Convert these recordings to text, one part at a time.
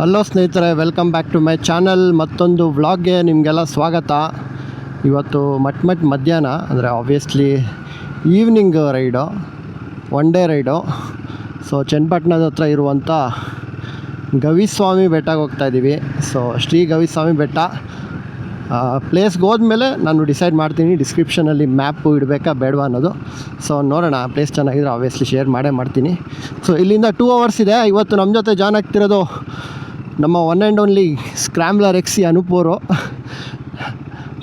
Hello ಸ್ನೇಹಿತರೆ welcome back to my channel ಮತ್ತೊಂದು ವ್ಲಾಗ್ಗೆ ನಿಮಗೆಲ್ಲ ಸ್ವಾಗತ. ಇವತ್ತು ಮಟ್ ಮಟ್ ಮಧ್ಯಾಹ್ನ, ಅಂದರೆ obviously evening ride one day ride so ಚನ್ನಪಟ್ಟಣದ ಹತ್ರ ಇರುವಂಥ ಗವಿಸ್ವಾಮಿ ಬೆಟ್ಟಕ್ಕೆ ಹೋಗ್ತಾ ಇದ್ದೀವಿ. ಸೊ ಶ್ರೀ ಗವಿಸ್ವಾಮಿ ಬೆಟ್ಟ. ಪ್ಲೇಸ್ಗೆ ಹೋದ್ಮೇಲೆ ನಾನು ಡಿಸೈಡ್ ಮಾಡ್ತೀನಿ. ಡಿಸ್ಕ್ರಿಪ್ಷನಲ್ಲಿ ಮ್ಯಾಪು ಇಡಬೇಕಾ ಬೇಡವಾ ಅನ್ನೋದು. ಸೊ ನೋಡೋಣ. ಪ್ಲೇಸ್ ಚೆನ್ನಾಗಿದ್ರೆ ಆಬ್ವಿಯಸ್ಲಿ ಶೇರ್ ಮಾಡೇ ಮಾಡ್ತೀನಿ. ಸೊ ಇಲ್ಲಿಂದ ಟೂ ಅವರ್ಸ್ ಇದೆ. ಇವತ್ತು ನಮ್ಮ ಜೊತೆ ಜಾಯ್ನ್ ಆಗ್ತಿರೋದು ನಮ್ಮ one and only scrambler XC ಅನುಪೋರು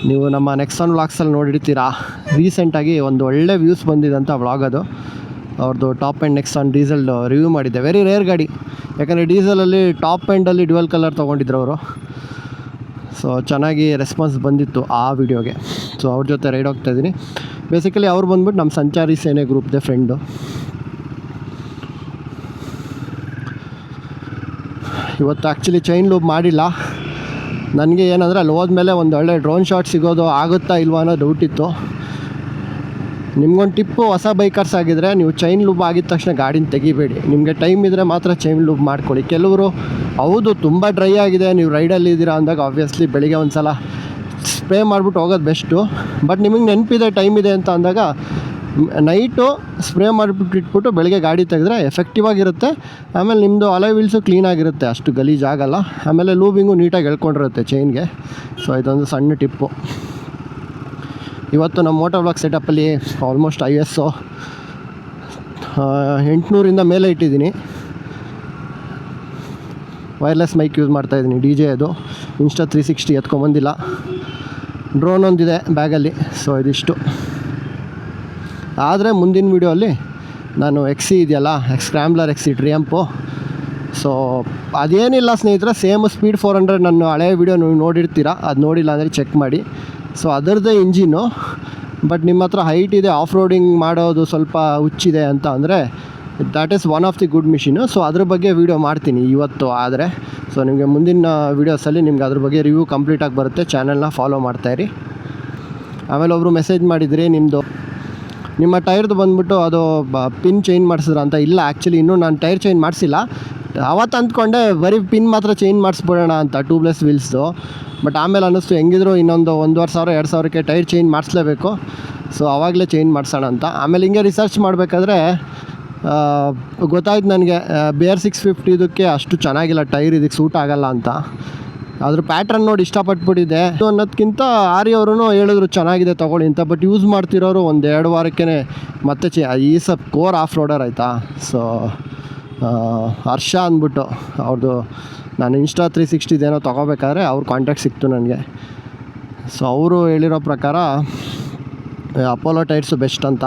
ನೀವು ನಮ್ಮ ನೆಕ್ಸ್ಟ್ ಒನ್ ವ್ಲಾಗ್ಸಲ್ಲಿ ನೋಡಿರ್ತೀರಾ? ರೀಸೆಂಟಾಗಿ ಒಂದು ಒಳ್ಳೆ ವ್ಯೂಸ್ ಬಂದಿದೆ ಅಂತ ವ್ಲಾಗ್ ಅದು. ಅವ್ರದ್ದು top end next one diesel review ಮಾಡಿದ್ದೆ. ವೆರಿ ರೇರ್ ಗಾಡಿ. ಯಾಕಂದರೆ ಡೀಸೆಲಲ್ಲಿ ಟಾಪ್ ಆ್ಯಂಡಲ್ಲಿ ಡ್ಯುವೆಲ್ ಕಲರ್ ತೊಗೊಂಡಿದ್ರು ಅವರು. ಸೊ ಚೆನ್ನಾಗಿ ರೆಸ್ಪಾನ್ಸ್ ಬಂದಿತ್ತು ಆ ವಿಡಿಯೋಗೆ ಸೊ ಅವ್ರ ಜೊತೆ ರೈಡ್ ಹೋಗ್ತಾ ಇದ್ದೀನಿ. ಬೇಸಿಕಲಿ ಅವ್ರು ಬಂದ್ಬಿಟ್ಟು ನಮ್ಮ ಸಂಚಾರಿ ಸೇನೆ ಗ್ರೂಪ್ದೆ ಫ್ರೆಂಡು ಇವತ್ತು ಆ್ಯಕ್ಚುಲಿ ಚೈನ್ ಲೂಪ್ ಮಾಡಿಲ್ಲ. ನನಗೆ ಏನಂದರೆ ಅಲ್ಲಿ ಹೋದ್ಮೇಲೆ ಒಂದು ಒಳ್ಳೆ ಡ್ರೋನ್ ಶಾಟ್ ಸಿಗೋದು ಆಗುತ್ತಾ ಇಲ್ವಾ ಅನ್ನೋ ಡೌಟ್ ಇತ್ತು. ನಿಮ್ಗೊಂದು ಟಿಪ್ಪು ಹೊಸ ಬೈಕರ್ಸ್ ಆಗಿದ್ದರೆ ನೀವು ಚೈನ್ ಲೂಬ್ ಆಗಿದ ತಕ್ಷಣ ಗಾಡಿನ ತೆಗಿಬೇಡಿ. ನಿಮಗೆ ಟೈಮ್ ಇದ್ದರೆ ಮಾತ್ರ ಚೈನ್ ಲೂಬ್ ಮಾಡ್ಕೊಳ್ಳಿ. ಕೆಲವರು, ಹೌದು, ತುಂಬ ಡ್ರೈ ಆಗಿದೆ, ನೀವು ರೈಡಲ್ಲಿ ಇದ್ದೀರಾ? ಅಂದಾಗ ಆಬ್ವಿಯಸ್ಲಿ ಬೆಳಿಗ್ಗೆ ಒಂದು ಸಲ ಸ್ಪ್ರೇ ಮಾಡಿಬಿಟ್ಟು ಹೋಗೋದು ಬೆಸ್ಟು ಬಟ್ ನಿಮಗೆ ನೆನಪಿದೆ ಟೈಮ್ ಇದೆ ಅಂತ ಅಂದಾಗ ನೈಟು ಸ್ಪ್ರೇ ಮಾಡಿಬಿಟ್ಟು ಇಟ್ಬಿಟ್ಟು ಬೆಳಗ್ಗೆ ಗಾಡಿ ತೆಗೆದ್ರೆ ಎಫೆಕ್ಟಿವ್ ಆಗಿರುತ್ತೆ. ಆಮೇಲೆ ನಿಮ್ಮದು ಅಲೈ ವೀಲ್ಸು ಕ್ಲೀನಾಗಿರುತ್ತೆ ಅಷ್ಟು ಗಲೀಜಾಗಲ್ಲ ಆಮೇಲೆ ಲೂಬಿಂಗು ನೀಟಾಗಿ ಎಳ್ಕೊಂಡಿರುತ್ತೆ ಚೈನ್ಗೆ ಸೊ ಇದೊಂದು ಸಣ್ಣ ಟಿಪ್ಪು. ಇವತ್ತು ನಮ್ಮ ಮೋಟರ್ ಬ್ಲಾಕ್ ಸೆಟಪ್ಪಲ್ಲಿ ಆಲ್ಮೋಸ್ಟ್ ಐ ಎಸ್ಸು ಎಂಟುನೂರಿಂದ ಮೇಲೆ ಇಟ್ಟಿದ್ದೀನಿ. ವೈರ್ಲೆಸ್ ಮೈಕ್ ಯೂಸ್ ಮಾಡ್ತಾಯಿದ್ದೀನಿ ಡಿ ಜೆ ಅದು. ಇನ್ಸ್ಟಾ ತ್ರೀ ಸಿಕ್ಸ್ಟಿ ಎತ್ಕೊಂಬಂದಿಲ್ಲ ಡ್ರೋನ್ ಒಂದಿದೆ ಬ್ಯಾಗಲ್ಲಿ ಸೊ ಇದಿಷ್ಟು. ಆದರೆ ಮುಂದಿನ ವೀಡಿಯೋಲ್ಲಿ ನಾನು ಎಕ್ಸಿ ಇದೆಯಲ್ಲ ಸ್ಕ್ರ್ಯಾಮ್ಲರ್ ಎಕ್ಸಿ ಟ್ರಿಯಂಪು ಸೊ ಅದೇನಿಲ್ಲ ಸ್ನೇಹಿತರೆ ಸೇಮ್ ಸ್ಪೀಡ್ ಫೋರ್ ಹಂಡ್ರೆಡ್ ನನ್ನ ಹಳೆಯ ವೀಡಿಯೋ ನೀವು ನೋಡಿರ್ತೀರ, ಅದು ನೋಡಿಲ್ಲ ಅಂದರೆ ಚೆಕ್ ಮಾಡಿ. ಸೊ ಅದರದ್ದೇ ಇಂಜಿನ್ನು ಬಟ್ ನಿಮ್ಮ ಹತ್ರ ಹೈಟ್ ಇದೆ ಆಫ್ ರೋಡಿಂಗ್ ಮಾಡೋದು ಸ್ವಲ್ಪ ಹುಚ್ಚಿದೆ ಅಂತ ಅಂದರೆ that is one of the good machine so ಅದ್ರ ಬಗ್ಗೆ ವೀಡಿಯೋ ಮಾಡ್ತೀನಿ ಇವತ್ತು ಆದರೆ. ಸೊ ನಿಮಗೆ ಮುಂದಿನ ವೀಡಿಯೋಸಲ್ಲಿ ನಿಮ್ಗೆ ಅದ್ರ ಬಗ್ಗೆ ರಿವ್ಯೂ ಕಂಪ್ಲೀಟಾಗಿ ಬರುತ್ತೆ ಚಾನಲ್ನ ಫಾಲೋ ಮಾಡ್ತಾಯಿರಿ ಆಮೇಲೆ ಒಬ್ಬರು ಮೆಸೇಜ್ ಮಾಡಿದ್ರಿ ನಿಮ್ಮದು ನಿಮ್ಮ ಟೈರ್ದು ಬಂದ್ಬಿಟ್ಟು ಅದು ಪಿನ್ ಚೇಂಜ್ ಮಾಡಿಸಿದ್ರ ಅಂತ? ಇಲ್ಲ ಆ್ಯಕ್ಚುಲಿ ಇನ್ನೂ ನಾನು ಟೈರ್ ಚೇಂಜ್ ಮಾಡಿಸಿಲ್ಲ. ಅವತ್ತು ಅಂದ್ಕೊಂಡೆ ಬರೀ ಪಿನ್ ಮಾತ್ರ ಚೇಂಜ್ ಮಾಡಿಸ್ಬಿಡೋಣ ಅಂತ ಟೂಬ್ಲೆಸ್ ವೀಲ್ಸ್ದು. ಬಟ್ ಆಮೇಲೆ ಅನ್ನಿಸ್ತು, ಹೆಂಗಿದ್ರು ಇನ್ನೊಂದು ಒಂದೂವರೆ ಸಾವಿರ, ಎರಡು ಸಾವಿರಕ್ಕೆ ಟೈರ್ ಚೇಂಜ್ ಮಾಡಿಸ್ಲೇಬೇಕು. ಸೊ ಆವಾಗಲೇ ಚೇಂಜ್ ಮಾಡಿಸೋಣ ಅಂತ. ಆಮೇಲೆ ಹಿಂಗೆ ರಿಸರ್ಚ್ ಮಾಡಬೇಕಾದ್ರೆ ಗೊತ್ತಾಯ್ತು ನನಗೆ ಬೇರ್ ಸಿಕ್ಸ್ ಫಿಫ್ಟಿದಕ್ಕೆ ಅಷ್ಟು ಚೆನ್ನಾಗಿಲ್ಲ ಟೈರ್, ಇದಕ್ಕೆ ಸೂಟ್ ಆಗಲ್ಲ ಅಂತ. ಅದ್ರ ಪ್ಯಾಟ್ರನ್ ನೋಡಿ ಇಷ್ಟಪಟ್ಬಿಟ್ಟಿದೆ ಅನ್ನೋದಕ್ಕಿಂತ ಅವರು ಹೇಳಿದ್ರು ಚೆನ್ನಾಗಿದೆ ತೊಗೊಳ್ಳಿ ಅಂತ ಬಟ್ ಯೂಸ್ ಮಾಡ್ತಿರೋರು ಒಂದು ಎರಡು ವಾರಕ್ಕೆ ಮತ್ತೆ ಚೇ, ಈ ಸಪ್ ಕೋರ್ ಆಫ್ ರೋಡರ್ ಆಯಿತಾ ಸೊ ಹರ್ಷ ಅಂದ್ಬಿಟ್ಟು ಅವ್ರದ್ದು ನಾನು ಇನ್ಸ್ಟಾ ತ್ರೀ ಸಿಕ್ಸ್ಟಿದೇನೋ ತೊಗೋಬೇಕಾದ್ರೆ ಅವ್ರ ಕಾಂಟ್ಯಾಕ್ಟ್ ಸಿಕ್ತು ನನಗೆ. ಸೊ ಅವರು ಹೇಳಿರೋ ಪ್ರಕಾರ ಅಪೋಲೋ ಟೈರ್ಸು ಬೆಸ್ಟ್ ಅಂತ.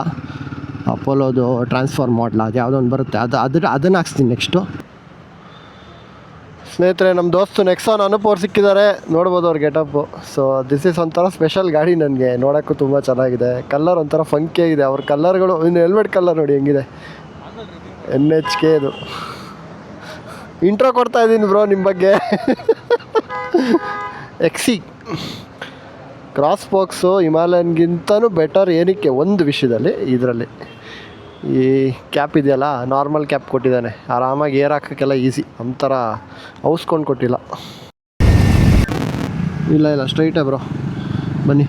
ಅಪೋಲೋದು ಟ್ರಾನ್ಸ್ಫರ್ ಮಾಡಲ ಅದು ಯಾವುದೊಂದು ಬರುತ್ತೆ. ಅದು ಅದ್ರ ಅದನ್ನು ಹಾಕ್ಸ್ತೀನಿ ನೆಕ್ಸ್ಟು ಸ್ನೇಹಿತರೆ ನಮ್ಮ ದೋಸ್ತು ನೆಕ್ಸಾನ್ ಪೋರ್ ಸಿಕ್ಕಿದ್ದಾರೆ. ನೋಡ್ಬೋದು ಅವ್ರ ಗೆಟಪ್ಪು ಸೊ ದಿಸ್ ಈಸ್ ಒಂಥರ ಸ್ಪೆಷಲ್ ಗಾಡಿ ನನಗೆ. ನೋಡೋಕ್ಕೂ ತುಂಬ ಚೆನ್ನಾಗಿದೆ. ಕಲರ್ ಒಂಥರ ಫಂಕಿ ಆಗಿದೆ. ಅವ್ರ ಕಲರ್ಗಳು ಇನ್ನು ಹೆಲ್ಮೆಟ್ ಕಲರ್ ನೋಡಿ ಹೆಂಗಿದೆ. ಎನ್ ಎಚ್ ಕೆ ಇದು. ಇಂಟ್ರೋ ಕೊಡ್ತಾ ಇದ್ದೀನಿ ಬ್ರೋ ನಿಮ್ಮ ಬಗ್ಗೆ. ಎಕ್ಸಿ ಕ್ರಾಸ್ ಬಾಕ್ಸು ಹಿಮಾಲಯನ್ಗಿಂತನೂ ಬೆಟರ್ ಏನಕ್ಕೆ? ಒಂದು ವಿಷಯದಲ್ಲಿ, ಇದರಲ್ಲಿ. ಈ ಕ್ಯಾಪ್ ಇದೆಯಲ್ಲ ನಾರ್ಮಲ್ ಕ್ಯಾಪ್ ಕೊಟ್ಟಿದ್ದಾನೆ. ಆರಾಮಾಗಿ ಏರ್ ಹಾಕೋಕ್ಕೆಲ್ಲ ಈಸಿ ಒಂಥರ ಔಸ್ಕೊಂಡು ಕೊಟ್ಟಿಲ್ಲ. ಇಲ್ಲ ಇಲ್ಲ ಸ್ಟ್ರೈಟೇ ಬ್ರೋ ಬನ್ನಿ.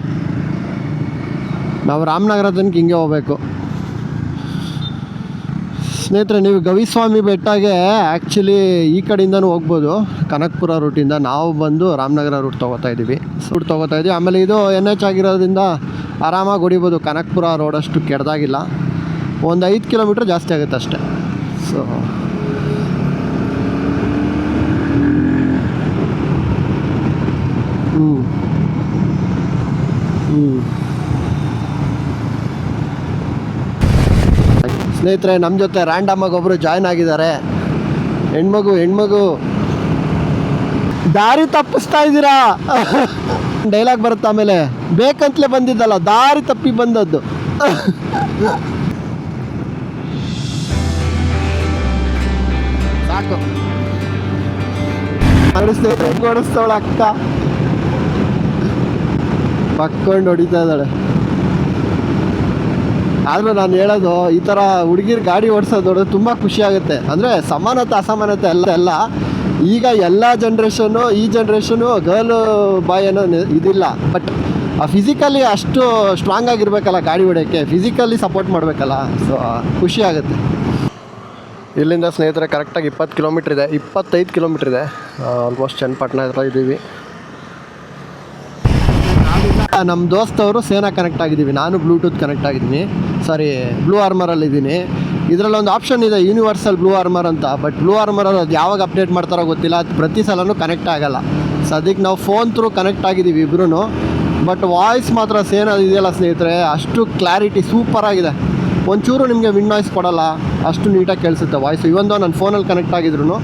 ನಾವು ರಾಮನಗರ ತನಕ ಹಿಂಗೆ ಹೋಗ್ಬೇಕು. ಸ್ನೇಹಿತರೆ, ನೀವು ಗವಿಸ್ವಾಮಿ ಬೆಟ್ಟಗೆ ಆ್ಯಕ್ಚುಲಿ ಈ ಕಡೆಯಿಂದನೂ ಹೋಗ್ಬೋದು. ಕನಕಪುರ ರೂಟಿಂದ ನಾವು ಬಂದು ರಾಮನಗರ ರೂಟ್ ತೊಗೋತಾ ಇದ್ದೀವಿ ರೂಟ್ ತೊಗೋತಾ ಇದ್ದೀವಿ ಆಮೇಲೆ ಇದು ಎನ್ ಎಚ್ ಆಗಿರೋದ್ರಿಂದ ಆರಾಮಾಗಿ ಹೊಡಿಬೋದು. ಕನಕಪುರ ರೋಡಷ್ಟು ಕೆಡ್ದಾಗಿಲ್ಲ. ಒಂದು ಐದು ಕಿಲೋಮೀಟ್ರ್ ಜಾಸ್ತಿ ಆಗುತ್ತೆ ಅಷ್ಟೇ. ಸೊ ಹ್ಞೂ ಹ್ಞೂ ಸ್ನೇಹಿತರೆ ನಮ್ಮ ಜೊತೆ ರ್ಯಾಂಡಮಾಗಿ ಒಬ್ಬರು ಜಾಯ್ನ್ ಆಗಿದ್ದಾರೆ. ಹೆಣ್ಮಗು ಹೆಣ್ಮಗು. ದಾರಿ ತಪ್ಪಿಸ್ತಾ ಇದ್ದೀರಾ? ಡೈಲಾಗ್ ಬರುತ್ತೆ ಆಮೇಲೆ? ಬೇಕಂತಲೇ ಬಂದಿದ್ದಲ್ಲ, ದಾರಿ ತಪ್ಪಿ ಬಂದದ್ದು. ಸಾಕು. ಓಡಿಸ್ತೇವೆ ಓಡಿಸ್ತವಳ ಅಕ್ಕ? ಪಕ್ಕೊಂಡು ಹೊಡಿತಾ ಇದ್ದಾಳೆ. ಆದ್ರೆ ನಾನು ಹೇಳೋದು, ಈ ಥರ ಹುಡುಗಿರ್ ಗಾಡಿ ಓಡಿಸೋದು ನೋಡಿದ್ರೆ ತುಂಬ ಖುಷಿ ಆಗುತ್ತೆ. ಅಂದರೆ ಸಮಾನತೆ, ಅಸಮಾನತೆ ಎಲ್ಲ ಎಲ್ಲ. ಈಗ ಎಲ್ಲ ಜನ್ರೇಷನು ಈ ಜನ್ರೇಷನು ಗರ್ಲ್ ಬಾಯ್ ಅನ್ನೋ ಇದಿಲ್ಲ. ಬಟ್ ಫಿಸಿಕಲಿ ಅಷ್ಟು ಸ್ಟ್ರಾಂಗ್ ಆಗಿರ್ಬೇಕಲ್ಲ ಗಾಡಿ ಹೊಡೆಯೋಕ್ಕೆ. ಫಿಸಿಕಲಿ ಸಪೋರ್ಟ್ ಮಾಡಬೇಕಲ್ಲ. ಸೊ ಖುಷಿ ಆಗುತ್ತೆ. ಇಲ್ಲಿಂದ ಸ್ನೇಹಿತರೆ ಕರೆಕ್ಟಾಗಿ ಇಪ್ಪತ್ತು ಕಿಲೋಮೀಟ್ರ್ ಇದೆ, ಇಪ್ಪತ್ತೈದು ಕಿಲೋಮೀಟ್ರ್ ಇದೆ. ಆಲ್ಮೋಸ್ಟ್ ಚನ್ನಪಟ್ಟಣ ಹತ್ರ ಇದ್ದೀವಿ. ನಮ್ಮ ದೋಸ್ತವರು ಸೇನಾ ಕನೆಕ್ಟ್ ಆಗಿದ್ದೀವಿ. ನಾನು ಬ್ಲೂಟೂತ್ ಕನೆಕ್ಟ್ ಆಗಿದ್ದೀನಿ. ಸಾರಿ ಬ್ಲೂ ಆರ್ಮರಲ್ಲಿ ಇದ್ದೀನಿ. ಇದರಲ್ಲಿ ಒಂದು ಆಪ್ಷನ್ ಇದೆ ಯೂನಿವರ್ಸಲ್ ಬ್ಲೂ ಆರ್ಮರ್ ಅಂತ. ಬಟ್ ಬ್ಲೂ ಆರ್ಮರ್ ಅದು ಯಾವಾಗ ಅಪ್ಡೇಟ್ ಮಾಡ್ತಾರೋ ಗೊತ್ತಿಲ್ಲ. ಅದು ಪ್ರತಿ ಸಲನೂ ಕನೆಕ್ಟ್ ಆಗಲ್ಲ. ಅದಕ್ಕೆ ನಾವು ಫೋನ್ ಥ್ರೂ ಕನೆಕ್ಟ್ ಆಗಿದ್ದೀವಿ ಇಬ್ರು ಬಟ್ ವಾಯ್ಸ್ ಮಾತ್ರ ಸೇನಾ ಇದೆಯಲ್ಲ ಸ್ನೇಹಿತರೆ. ಅಷ್ಟು ಕ್ಲಾರಿಟಿ ಸೂಪರ್ ಆಗಿದೆ. ಒಂಚೂರು ನಿಮಗೆ ವಿಂಡ್ ವಾಯ್ಸ್ ಕೊಡಲ್ಲ. ಅಷ್ಟು ನೀಟಾಗಿ ಕೇಳಿಸುತ್ತೆ ವಾಯ್ಸು ಇವೊಂದು ನನ್ನ ಫೋನಲ್ಲಿ ಕನೆಕ್ಟ್ ಆಗಿದ್ರು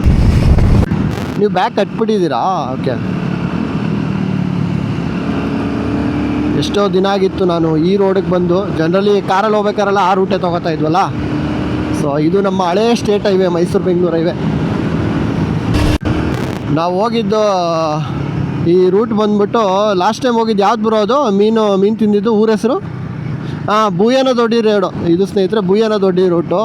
ನೀವು ಬ್ಯಾಗ್ ಕಟ್ಬಿಟ್ಟಿದ್ದೀರಾ? ಓಕೆ ಎಷ್ಟೋ ದಿನ ಆಗಿತ್ತು ನಾನು ಈ ರೋಡಿಗೆ ಬಂದು. ಜನರಲಿ ಕಾರಲ್ಲಿ ಹೋಗ್ಬೇಕಾರಲ್ಲ ಆ ರೂಟೇ ತೊಗೋತಾ ಇದ್ವಲ್ಲ? ಸೊ ಇದು ನಮ್ಮ ಹಳೇ state highway Mysuru Bengaluru highway ನಾವು ಹೋಗಿದ್ದು, ಈ ರೂಟ್ ಬಂದ್ಬಿಟ್ಟು ಲಾಸ್ಟ್ ಟೈಮ್ ಹೋಗಿದ್ದು ಯಾವ್ದು ಬರೋದು ಮೀನು ಮೀನು ತಿಂದಿದ್ದು ಊರ ಹೆಸರು? ಹಾಂ ಭೂಯನ ದೊಡ್ಡಿ ರೋಡು ಇದು ಸ್ನೇಹಿತರೆ ಭೂಯನ ದೊಡ್ಡಿ ರೂಟು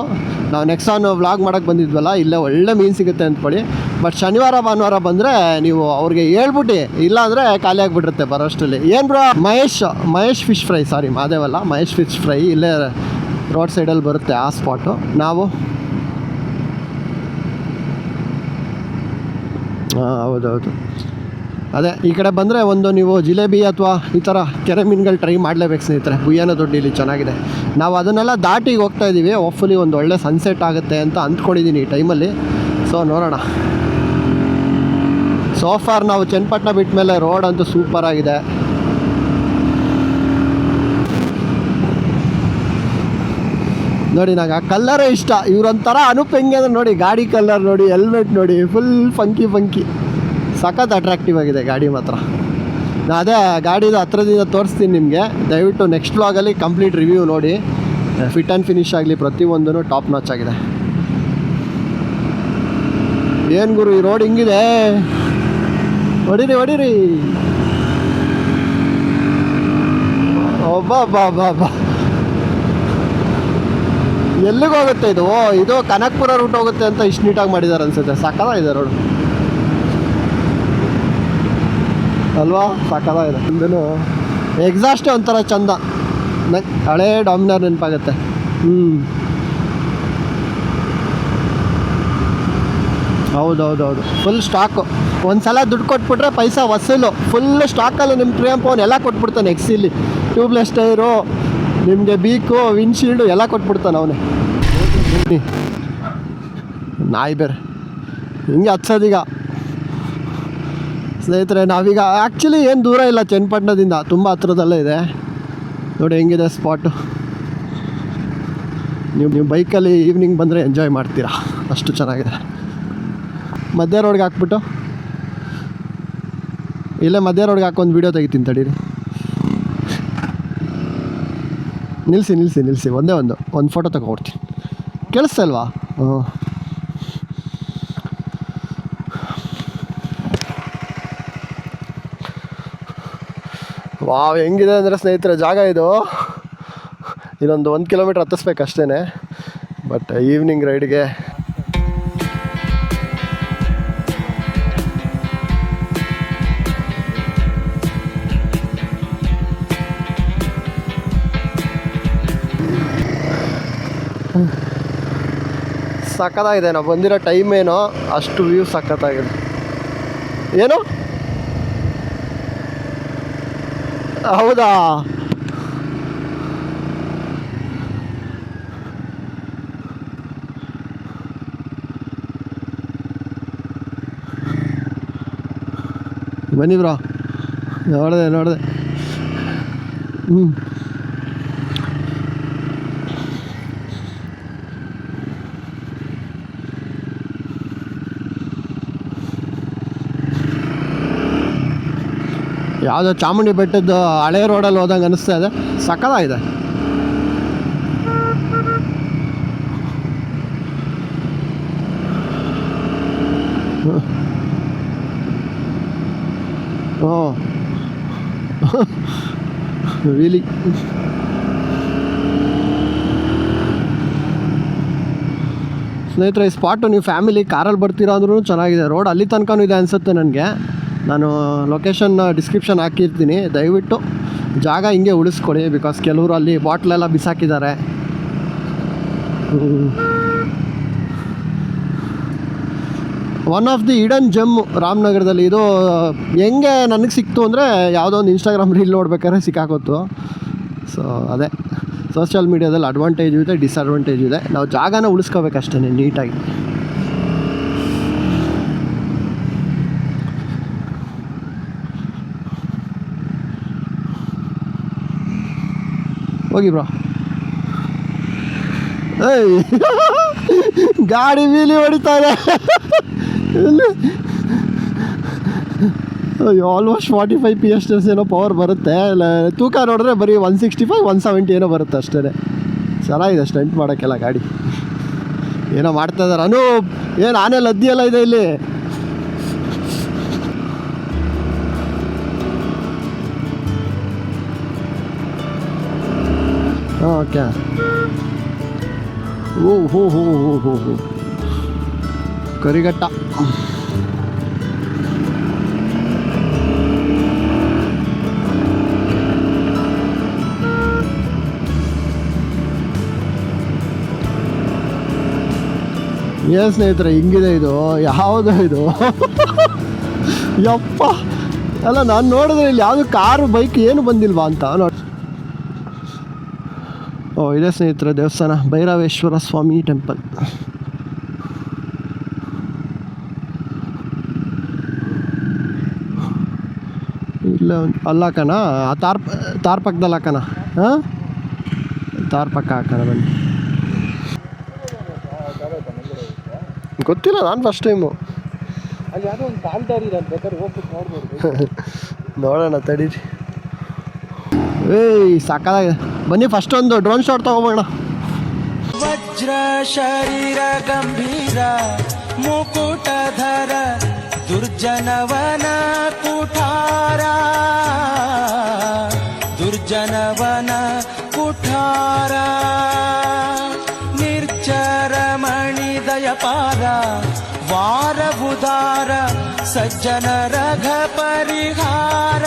ನಾವು ನೆಕ್ಸಾನ್ ವ್ಲಾಗ್ ಮಾಡೋಕ್ಕೆ ಬಂದಿದ್ವಲ್ಲ, ಇಲ್ಲೇ ಒಳ್ಳೆ ಮೀನು ಸಿಗುತ್ತೆ ಅಂದ್ಕೊಳ್ಳಿ. ಬಟ್ ಶನಿವಾರ, ಭಾನುವಾರ ಬಂದರೆ ನೀವು ಅವ್ರಿಗೆ ಹೇಳ್ಬಿಟ್ಟು ಇಲ್ಲ ಅಂದರೆ ಖಾಲಿ ಆಗಿಬಿಟ್ಟಿರುತ್ತೆ ಬರೋಷ್ಟರಲ್ಲಿ. ಏನು bro Mahesh Mahesh fish fry sorry ಮಾದೇವಲ್ಲ Mahesh fish fry ಇಲ್ಲೇ ರೋಡ್ ಸೈಡಲ್ಲಿ ಬರುತ್ತೆ ಆ ಸ್ಪಾಟು ನಾವು ಹಾಂ, ಹೌದೌದು. ಅದೇ, ಈ ಕಡೆ ಬಂದರೆ ಒಂದು ನೀವು ಜಿಲೇಬಿ ಅಥವಾ ಈ ಥರ ಕೆರೆ ಮೀನುಗಳು ಟ್ರೈ ಮಾಡಲೇಬೇಕು ಸ್ನೇಹಿತರೆ. ಬುಯ್ಯನ ಇಲ್ಲಿ ಚೆನ್ನಾಗಿದೆ. ನಾವು ಅದನ್ನೆಲ್ಲ ದಾಟಿಗೆ ಹೋಗ್ತಾ ಇದ್ದೀವಿ ಹೋಪ್ಫುಲಿ ಒಂದು ಒಳ್ಳೆ ಸನ್ಸೆಟ್ ಆಗುತ್ತೆ ಅಂತ ಅಂದ್ಕೊಂಡಿದ್ದೀನಿ ಈ ಟೈಮಲ್ಲಿ ಸೊ ನೋಡೋಣ. ಸೋಫಾರ್ ನಾವು ಚನ್ನಪಟ್ಟಣ ಬಿಟ್ಟ ಮೇಲೆ ರೋಡ್ ಅಂತೂ ಸೂಪರ್ ಆಗಿದೆ. ನೋಡಿ, ನಂಗೆ ಆ ಕಲ್ಲರೇ ಇಷ್ಟ. ಇವ್ರೊಂಥರ ಅನುಪ್ ಹೆಂಗೆ ಅಂದ್ರೆ ನೋಡಿ, ಗಾಡಿ ಕಲ್ಲರ್ ನೋಡಿ ಹೆಲ್ಮೆಟ್ ನೋಡಿ ಫುಲ್ ಫಂಕಿ ಫಂಕಿ ಸಖತ್ ಅಟ್ರಾಕ್ಟಿವ್ ಆಗಿದೆ ಗಾಡಿ ಮಾತ್ರ. ಅದೇ ಗಾಡಿದು ಹತ್ರದಿಂದ ತೋರಿಸ್ತೀನಿ ನಿಮಗೆ. ದಯವಿಟ್ಟು ನೆಕ್ಸ್ಟ್ ವ್ಲಾಗಲ್ಲಿ ಕಂಪ್ಲೀಟ್ ರಿವ್ಯೂ ನೋಡಿ. ಫಿಟ್ ಆ್ಯಂಡ್ ಫಿನಿಶ್ ಆಗಲಿ ಪ್ರತಿಯೊಂದೂ ಟಾಪ್ ನಾಚ್ ಆಗಿದೆ. ಏನು ಗುರು, ಈ ರೋಡ್ ಹಿಂಗಿದೆ? ಹೊಡಿರಿ ಹೊಡಿರಿ. ಒಬ್ಬ ಬಾ ಬಾ ಬಾ ಎಲ್ಲಿಗೆ ಹೋಗುತ್ತೆ ಇದು? ಇದು ಕನಕ್ಪುರ ರೂಟ್ ಹೋಗುತ್ತೆ ಅಂತ ಇಷ್ಟು ನೀಟಾಗಿ ಮಾಡಿದ್ದಾರೆ ಅನ್ಸುತ್ತೆ. ಇದೆ ರೋಡ್ ಅಲ್ವಾ? ಸಾಕಲ್ಲ ಇಂದನು ಎಕ್ಸಾಸ್ಟ್ ಒಂಥರ ಚಂದ. ಹಳೆ ಡಾಮಿನರ್ ನೆನಪಾಗುತ್ತೆ. ಹ್ಞೂ ಹೌದೌದೌದು. ಫುಲ್ ಸ್ಟಾಕು ಒಂದು ಸಲ ದುಡ್ಡು ಕೊಟ್ಬಿಟ್ರೆ ಪೈಸಾ ವಸೂಲು. ಫುಲ್ ಸ್ಟಾಕಲ್ಲಿ ನಿಮ್ಮ ಟ್ರಿಯಂಪ್ ಅವ್ನು ಎಲ್ಲ ಕೊಟ್ಬಿಡ್ತಾನೆ ಎಕ್ಸಿಲಿ ಟ್ಯೂಬ್ಲೆಸ್ ಟೈರು ನಿಮಗೆ ಬೀಕು ವಿಂಡ್ಶೀಲ್ಡು ಎಲ್ಲ ಕೊಟ್ಬಿಡ್ತಾನೆ ಅವನೇ. ನಾಯಿ ಬೇರೆ. ಹಿಂಗೆ ಹತ್ಸೋದೀಗ ಸ್ನೇಹಿತರೆ, ನಾವೀಗ ಆ್ಯಕ್ಚುಲಿ ಏನು ದೂರ ಇಲ್ಲ, ಚನ್ನಪಟ್ಟಣದಿಂದ. ತುಂಬ ಹತ್ರದಲ್ಲೇ ಇದೆ. ನೋಡಿ ಹೆಂಗಿದೆ ಸ್ಪಾಟು ನೀವು ನೀವು ಬೈಕಲ್ಲಿ ಈವ್ನಿಂಗ್ ಬಂದರೆ ಎಂಜಾಯ್ ಮಾಡ್ತೀರಾ. ಅಷ್ಟು ಚೆನ್ನಾಗಿದೆ. ಮಧ್ಯ ರೋಡ್ಗೆ ಹಾಕ್ಬಿಟ್ಟು. ಇಲ್ಲೇ ಮಧ್ಯ ರೋಡ್ಗೆ ಹಾಕೊಂಡು ವೀಡಿಯೋ ತೆಗಿತೀನಿ ತಡೀರಿ. ನಿಲ್ಲಿಸಿ ನಿಲ್ಲಿಸಿ ನಿಲ್ಲಿಸಿ ಒಂದೇ ಒಂದು. ಒಂದು ಫೋಟೋ ತಗೊಡ್ತೀನಿ ಕೇಳಿಸ್ತಲ್ವಾ ಹ್ಞೂ ವಾವ್, ಹೆಂಗಿದೆ ಅಂದರೆ ಸ್ನೇಹಿತರೆ, ಜಾಗ ಇದು. ಇನ್ನೊಂದು ಒಂದು ಕಿಲೋಮೀಟ್ರ್ ಹತ್ತಿಸ್ಬೇಕು ಅಷ್ಟೇ ಬಟ್ ಈವ್ನಿಂಗ್ ರೈಡ್ಗೆ ಸಖತ್ತಾಗಿದೆ, ನಾವು ಬಂದಿರೋ ಟೈಮ್ ಏನೋ, ಅಷ್ಟು ವ್ಯೂ ಸಖತ್ತಾಗಿದೆ. ಏನು? ಹೌದಾ? ಬನ್ನಿ ಬ್ರೋ. ನೋಡಿದೆ ನೋಡಿದೆ. ಹ್ಞೂ ಯಾವುದೋ ಚಾಮುಂಡಿ ಬೆಟ್ಟದ ಹಳೆ ರೋಡಲ್ಲಿ ಹೋದಂಗೆ ಅನಿಸ್ತಾ ಇದೆ. ಸಕಲಾಗಿದೆ ಹ್ಞೂ ರಿಯಲಿ ಸ್ನೇಹಿತರೆ, ಈ ಸ್ಪಾಟು ನೀವು ಫ್ಯಾಮಿಲಿ ಕಾರಲ್ಲಿ ಬರ್ತೀರಾ ಅಂದ್ರೂ ಚೆನ್ನಾಗಿದೆ. ರೋಡ್ ಅಲ್ಲಿ ತನಕನೂ ಇದೆ ಅನಿಸುತ್ತೆ ನನಗೆ. ನಾನು ಲೊಕೇಶನ್ ಡಿಸ್ಕ್ರಿಪ್ಷನ್ ಹಾಕಿರ್ತೀನಿ. ದಯವಿಟ್ಟು ಜಾಗ ಹಿಂಗೆ ಉಳಿಸ್ಕೊಡಿ ಬಿಕಾಸ್ ಕೆಲವರು ಅಲ್ಲಿ ಬಾಟ್ಲೆಲ್ಲ ಬಿಸಾಕಿದ್ದಾರೆ. One of the hidden gem ರಾಮನಗರದಲ್ಲಿ ಇದು, ಹೆಂಗೆ ನನಗೆ ಸಿಕ್ತು ಅಂದರೆ ಯಾವುದೋ ಒಂದು ಇನ್ಸ್ಟಾಗ್ರಾಮ್ ರೀಲ್ ನೋಡ್ಬೇಕಾದ್ರೆ ಸಿಕ್ಕಾಕೋತು ಸೊ ಅದೇ. ಸೋಷಿಯಲ್ ಮೀಡ್ಯಾದಲ್ಲಿ ಅಡ್ವಾಂಟೇಜ್ ಇದೆ ಡಿಸ್ಅಡ್ವಾಂಟೇಜ್ ಇದೆ. ನಾವು ಜಾಗನ ಉಳಿಸ್ಕೋಬೇಕಷ್ಟೇ ನೀಟಾಗಿ. ಹೋಗಿ ಬ್ರೋ. ಏಯ್. ಗಾಡಿ ಮೀಲಿ ಹೊಡಿತಾ ಇದೆ. Almost forty five P S ಏನೋ ಪವರ್ ಬರುತ್ತೆ. ತೂಕ ನೋಡಿದ್ರೆ ಬರೀ one sixty five one seventy ಏನೋ ಬರುತ್ತೆ ಅಷ್ಟೇ ಚೆನ್ನಾಗಿದೆ ಸ್ಟಂಟ್ ಮಾಡೋಕ್ಕೆಲ್ಲ ಗಾಡಿ. ಏನೋ ಮಾಡ್ತಾ ಇದ್ದಾರೆ ಅನು ಏನು ಆನೆ ಲದ್ದಿ ಎಲ್ಲ ಇದೆ ಇಲ್ಲಿ. ಓಕೆ. ಓ ಹೋ ಹೋ ಹೋ ಹೋ ಹೋ ಕರಿಘಟ್ಟ ಏನು ಸ್ನೇಹಿತರೆ, ಹಿಂಗಿದೆ ಇದು. ಯಾವುದು ಇದು. ಯಪ್ಪ. ಅಲ್ಲ, ನಾನು ನೋಡಿದ್ರೆ ಇಲ್ಲಿ ಯಾವುದು ಕಾರು, ಬೈಕ್ ಏನು ಬಂದಿಲ್ವಾ ಅಂತ ನೋಡಿ ಇದೆ ಸ್ನೇಹಿತರೆ ದೇವಸ್ಥಾನ ಭೈರವೇಶ್ವರ ಸ್ವಾಮಿ ಟೆಂಪಲ್ ಇಲ್ಲ ಅಲ್ಲ ಕಣ ಆ ತಾರ್ ತಾರ್ ಪಕ್ಕದಲ್ಲಿ ಕಣ? ಹಾಂ? ತಾರ್ ಪಕ್ಕ ಹಾಕೋಣ ಬನ್ನಿ. ಗೊತ್ತಿಲ್ಲ ನಾನು ಫಸ್ಟ್ ಟೈಮು ಅಲ್ಲಿ ಯಾವುದೋ ಒಂದು ಕಾಲ್ ದಾರಿ ಇದೆ ಅಲ್ಲಿ ಬೇಕಾದ್ರೆ ಹೋಗ್ಬಿಟ್ಟು ನೋಡ್ಬೋದು ನೋಡೋಣ ತಡೀರಿ ಏಯ್ ಸಾಕಾಗಿದೆ ಬನ್ನಿ ಫಸ್ಟ್ ಒಂದು ಡ್ರೋನ್ ಶಾಟ್ ತಗೋಬೋಣ. ವಜ್ರ ಶರೀರ ಗಂಭೀರ ಮುಕುಟಧರ ದುರ್ಜನವನ ಕುಠಾರ. ದುರ್ಜನವನ ಕುಠಾರ. ನಿರ್ಜರ ಮಣಿದಯಪಾರ ವಾರ ಬುಧಾರ ಸಜ್ಜನ ರಘ ಪರಿಹಾರ.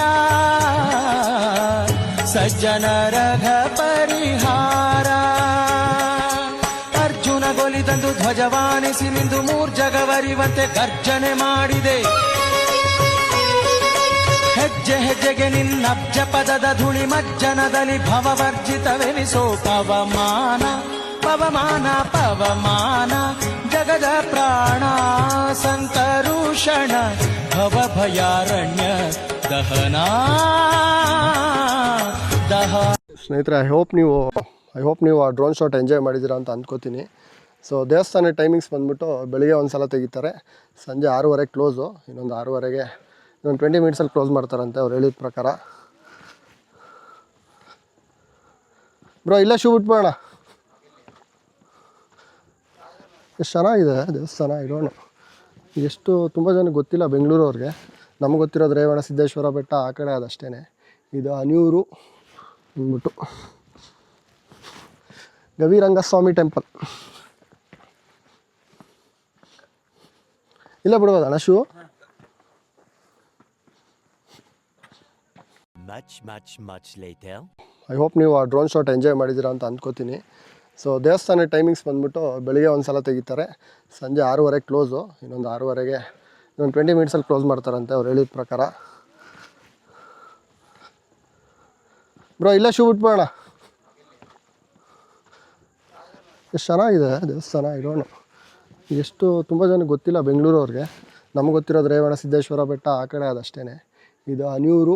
ಸಜ್ಜನ ರಘ ಪರಿಹಾರ ಅರ್ಜುನ ಗೊಲಿದಂದು ಧ್ವಜವಾನಿಸಿ ನಿಂದು ಮೂರ್ಜಗವರಿವಂತೆ ಗರ್ಜನೆ ಮಾಡಿದೆ. ಹೆಜ್ಜೆ ಹೆಜ್ಜೆಗೆ ನಿನ್ನಬ್ಜ ಪದದ ಧೂಳಿ ಮಜ್ಜನದಲ್ಲಿ ಭವವರ್ಜಿತವೆನಿಸೋ ಪವಮಾನ ಪವಮಾನ ಪವಮಾನ. ಜಗದ ಪ್ರಾಣ ಸಂತರುಷಣ ಭವ ದಹನಾ ದಹನ. ದಹ ಸ್ನೇಹಿತರೆ ಐ ಹೋಪ್ ನೀವು ಐ ಹೋಪ್ ನೀವು ಆ ಡ್ರೋನ್ ಶಾಟ್ ಎಂಜಾಯ್ ಮಾಡಿದ್ದೀರಾ ಅಂತ ಅಂದ್ಕೋತೀನಿ ಸೊ ದೇವಸ್ಥಾನ ಟೈಮಿಂಗ್ಸ್ ಬಂದ್ಬಿಟ್ಟು ಬೆಳಿಗ್ಗೆ ಒಂದು ಸಲ ತೆಗಿತಾರೆ. ಸಂಜೆ ಆರೂವರೆಗೆ ಕ್ಲೋಸು ಇನ್ನೊಂದು ಆರೂವರೆಗೆ, ಇನ್ನೊಂದು ಟ್ವೆಂಟಿ ಮಿನಿಟ್ಸಲ್ಲಿ ಕ್ಲೋಸ್ ಮಾಡ್ತಾರಂತೆ ಅವ್ರು ಹೇಳಿದ ಪ್ರಕಾರ. ಬ್ರೋ ಇಲ್ಲೇ ಶೂ ಬಿಟ್ಬೋಣ ಎಷ್ಟು ಚೆನ್ನಾಗಿದೆ ದೇವಸ್ಥಾನ ಇರೋಣ ಎಷ್ಟು ತುಂಬ ಜನಕ್ಕೆ ಗೊತ್ತಿಲ್ಲ ಬೆಂಗಳೂರವ್ರಿಗೆ. ನಮಗೆ ಗೊತ್ತಿರೋದು ರೇವಣ, ಸಿದ್ದೇಶ್ವರ ಬೆಟ್ಟ ಆ ಕಡೆ ಅದಷ್ಟೇ ಇದು ಅನಿಯೂರು ಅಂದ್ಬಿಟ್ಟು. ಗವಿರಂಗಸ್ವಾಮಿ ಟೆಂಪಲ್. ಇಲ್ಲ ಬಿಡ್ಬೋದು ಅಣ್ಣ ಶೂ. ಐ ಹೋಪ್ ನೀವು ಆ ಡ್ರೋನ್ ಶಾಟ್ ಎಂಜಾಯ್ ಮಾಡಿದ್ದೀರಾ ಅಂತ ಅಂದ್ಕೋತೀನಿ. ಸೊ ದೇವಸ್ಥಾನ ಟೈಮಿಂಗ್ಸ್ ಬಂದ್ಬಿಟ್ಟು ಬೆಳಿಗ್ಗೆ ಒಂದು ಸಲ ತೆಗಿತಾರೆ. ಸಂಜೆ ಆರೂವರೆಗೆ ಕ್ಲೋಸು ಇನ್ನೊಂದು ಆರೂವರೆಗೆ ಇನ್ನೊಂದು ಟ್ವೆಂಟಿ ಮಿನಿಟ್ಸಲ್ಲಿ ಕ್ಲೋಸ್ ಮಾಡ್ತಾರಂತೆ ಅವ್ರು ಹೇಳಿದ ಪ್ರಕಾರ. ಬ್ರೋ ಇಲ್ಲೇ ಶೂ ಬಿಟ್ಬಿಡೋಣ ಎಷ್ಟು ಚೆನ್ನಾಗಿದೆ ದೇವಸ್ಥಾನ ಇರೋಣ ಎಷ್ಟು ತುಂಬ ಜನಕ್ಕೆ ಗೊತ್ತಿಲ್ಲ ಬೆಂಗಳೂರು ಅವ್ರಿಗೆ. ನಮ್ಗೆ ಗೊತ್ತಿರೋದು ರೇವಣ, ಸಿದ್ದೇಶ್ವರ ಬೆಟ್ಟ, ಆ ಕಡೆ ಅದಷ್ಟೇ ಇದು ಅನಿಯೂರು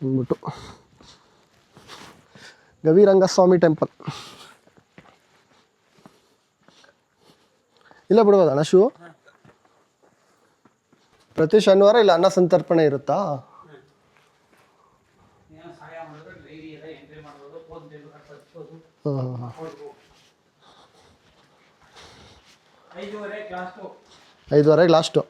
ಅಂದ್ಬಿಟ್ಟು. ಗವಿರಂಗಸ್ವಾಮಿ ಟೆಂಪಲ್ ಇಲ್ಲ ಬಿಡ್ಬೋದಣ್ಣ ಶೂ ಪ್ರತಿ ಶನಿವಾರ ಇಲ್ಲ ಅನ್ನ ಸಂತರ್ಪಣೆ ಇರುತ್ತಾ ಹಾಂ ಹಾಂ ಹಾಂ ಐದುವರೆ ಕ್ಲಾಸ್ಟು ಐದುವರೆಗೆ ಲಾಸ್ಟು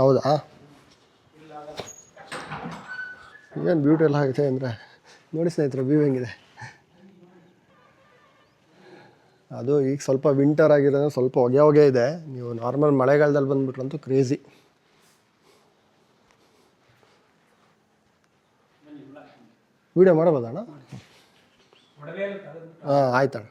ಹೌದಾ? ಏನು ಬ್ಯೂಟಿ ಎಲ್ಲ ಆಗಿದೆ ಅಂದರೆ? ನೋಡಿ ಸ್ನೇಹಿತರೆ ವ್ಯೂ ಹೆಂಗಿದೆ? ಅದು ಈಗ ಸ್ವಲ್ಪ ವಿಂಟರ್ ಆಗಿರೋದ್ರೆ ಸ್ವಲ್ಪ ಹೊಗೆ ಹೊಗೆ ಇದೆ. ನೀವು ನಾರ್ಮಲ್ ಮಳೆಗಾಲದಲ್ಲಿ ಬಂದ್ಬಿಟ್ರಂತೂ ಕ್ರೇಜಿ ವಿಡಿಯೋ ಮಾಡಬೋದಣ್ಣ ಹಾಂ ಆಯ್ತಣ್ಣ.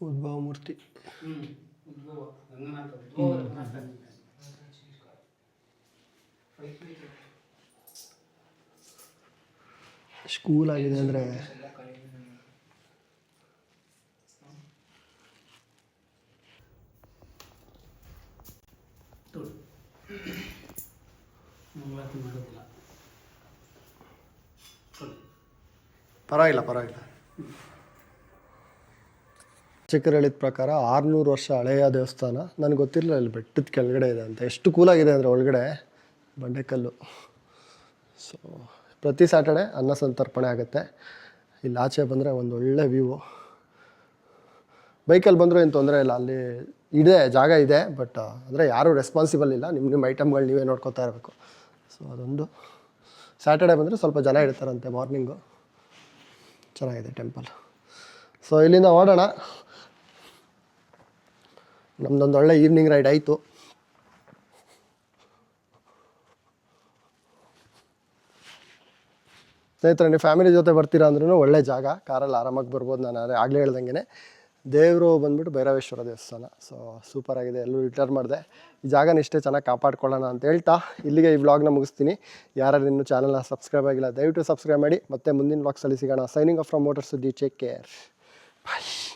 ಉದ್ಭವ ಮೂರ್ತಿ. ಸ್ಕೂಲ್ ಆಗಿದೆ ಅಂದರೆ ಪರವಾಗಿಲ್ಲ ಪರವಾಗಿಲ್ಲ. ಚಿಕ್ಕರು ಹೇಳಿದ ಪ್ರಕಾರ ಆರುನೂರು ವರ್ಷ ಹಳೆಯ ದೇವಸ್ಥಾನ. ನನಗೆ ಗೊತ್ತಿರಲಿಲ್ಲ ಇಲ್ಲಿ ಬೆಟ್ಟದ ಕೆಳಗಡೆ ಇದೆ ಅಂತ. ಎಷ್ಟು ಕೂಲಾಗಿದೆ ಅಂದರೆ ಒಳಗಡೆ ಬಂಡೆಕಲ್ಲು. ಸೊ ಪ್ರತಿ ಸ್ಯಾಟರ್ಡೆ ಅನ್ನ ಸಂತರ್ಪಣೆ ಆಗುತ್ತೆ. ಇಲ್ಲಿ ಆಚೆ ಬಂದರೆ ಒಂದು ಒಳ್ಳೆ ವ್ಯೂ ಬೈಕಲ್ಲಿ ಬಂದರೂ ಏನು ತೊಂದರೆ ಇಲ್ಲ. ಅಲ್ಲಿ ಇದೆ, ಜಾಗ ಇದೆ ಬಟ್ ಅಂದರೆ ಯಾರೂ ರೆಸ್ಪಾನ್ಸಿಬಲ್ ಇಲ್ಲ. ನಿಮ್ಮ ನಿಮ್ಮ ಐಟಮ್ಗಳು ನೀವೇ ನೋಡ್ಕೋತಾ ಇರಬೇಕು. ಸೊ ಅದೊಂದು ಸ್ಯಾಟರ್ಡೆ ಬಂದರೆ ಸ್ವಲ್ಪ ಜನ ಇಡ್ತಾರಂತೆ ಮಾರ್ನಿಂಗು ಚೆನ್ನಾಗಿದೆ ಟೆಂಪಲ್ ಸೊ ಇಲ್ಲಿಂದ ಓಡೋಣ. ನಮ್ಮದೊಂದು ಒಳ್ಳೆ ಈವ್ನಿಂಗ್ ರೈಡ್ ಆಯಿತು. ಸ್ನೇಹಿತರೆ, ನೀವು ಫ್ಯಾಮಿಲಿ ಜೊತೆ ಬರ್ತೀರಾ ಅಂದ್ರೂ ಒಳ್ಳೆ ಜಾಗ. ಕಾರಲ್ಲಿ ಆರಾಮಾಗಿ ಬರ್ಬೋದು. ನಾನು ಆಗಲೇ ಹೇಳ್ದಂಗೆ ದೇವರು ಬಂದ್ಬಿಟ್ಟು ಭೈರವೇಶ್ವರ ದೇವಸ್ಥಾನ. ಸೊ ಸೂಪರ್ ಆಗಿದೆ. ಎಲ್ಲರೂ ರಿಟರ್ನ್ ಮಾಡಿದೆ. ಈ ಜಾಗನ ಇಷ್ಟೇ ಚೆನ್ನಾಗಿ ಕಾಪಾಡ್ಕೊಳ್ಳೋಣ ಅಂತ ಹೇಳ್ತಾ ಇಲ್ಲಿಗೆ ಈ ವ್ಲಾಗ್ನ ಮುಗಿಸ್ತೀನಿ. ಯಾರು ಇನ್ನೂ ಚಾನಲ್ನ ಸಬ್ಸ್ಕ್ರೈಬ್ ಆಗಿಲ್ಲ, ದಯವಿಟ್ಟು ಸಬ್ಸ್ಕ್ರೈಬ್ ಮಾಡಿ. ಮತ್ತೆ ಮುಂದಿನ ವ್ಲಾಗ್ಸಲ್ಲಿ ಸಿಗೋಣ. ಸೈನಿಂಗ್ ಆಫ್ ಫ್ರಮ್ ಮೋಟರ್ ಸುದ್ದಿ ಚೇಕ್ ಕೇರ್ ಬಾಯ್